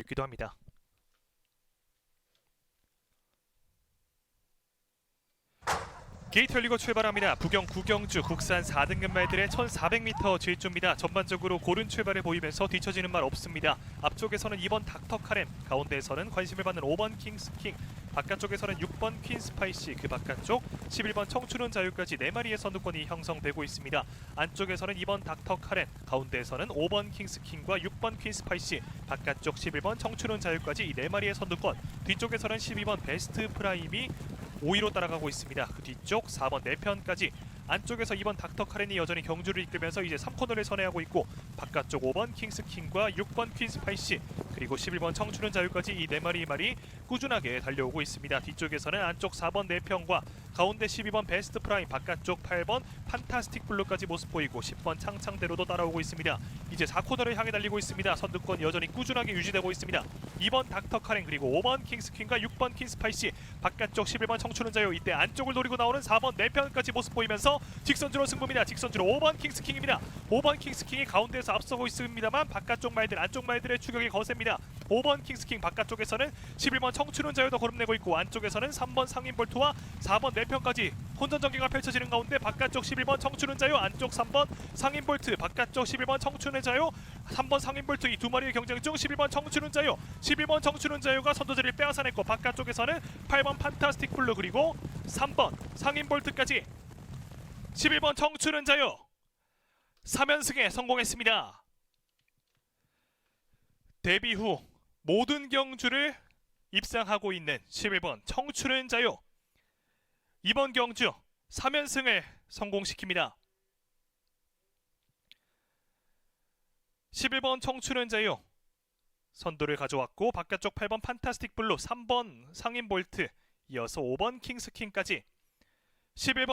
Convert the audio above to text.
있기도 합니다. 게이트 열리고 출발합니다. 부경 구경주 국산 4등급 말들의 1400m 질주입니다. 전반적으로 고른 출발을 보이면서 뒤처지는 말 없습니다. 앞쪽에서는 2번 닥터 카렘, 가운데에서는 관심을 받는 5번 킹스킹, 바깥쪽에서는 6번 퀸 스파이시, 그 바깥쪽 11번 청춘은 자유까지 4마리의 선두권이 형성되고 있습니다. 안쪽에서는 2번 닥터 카렌, 가운데에서는 5번 킹스킹과 6번 퀸 스파이시, 바깥쪽 11번 청춘은 자유까지 이 4마리의 선두권, 뒤쪽에서는 12번 베스트 프라임이 5위로 따라가고 있습니다. 그 뒤쪽 4번 4편까지 안쪽에서 2번 닥터 카렌이 여전히 경주를 이끌면서 이제 3코너를 선회하고 있고 바깥쪽 5번 킹스킹과 6번 퀸 스파이시 그리고 11번 청춘은 자유까지 이 네 마리 말이 꾸준하게 달려오고 있습니다. 뒤쪽에서는 안쪽 4번 4편과 가운데 12번 베스트 프라임 바깥쪽 8번 판타스틱 블루까지 모습 보이고 10번 창창대로도 따라오고 있습니다. 이제 4코너를 향해 달리고 있습니다. 선두권 여전히 꾸준하게 유지되고 있습니다. 2번 닥터 카렌 그리고 5번 킹스퀸과 6번 퀸 스파이시 바깥쪽 11번 청춘은 자유 이때 안쪽을 노리고 나오는 4번 4편까지 모습 보이면서 직선주로 승부입니다. 직선주로 5번 킹스킹입니다. 5번 킹스킹이 가운데에서 앞서고 있습니다만 바깥쪽 말들 안쪽 말들의 추격이 거셉니다. 5번 킹스킹 바깥쪽에서는 11번 청춘은 자유도 거름내고 있고 안쪽에서는 3번 상인볼트와 4번 4편 까지 혼전 전개가 펼쳐지는 가운데 바깥쪽 11번 청춘은 자유 안쪽 3번 상인볼트 바깥쪽 11번 청춘은 자유 3번 상인볼트 이 두 마리의 경쟁 중 11번 청춘은 자유 11번 청춘은 자유가 선두자리를 빼앗아냈고 바깥쪽에서는 8번 판타스틱 블루 그리고 3번 상인볼트까지 11번 청춘은 자유 3연승에 성공했습니다. 데뷔 후 모든 경주를 입상하고 있는 11번 청춘은 자유 이번 경주 3연승을 성공시킵니다. 11번 청춘은 자유 선두를 가져왔고 바깥쪽 8번 판타스틱 블루 3번 상인 볼트 이어서 5번 킹스킹까지 11번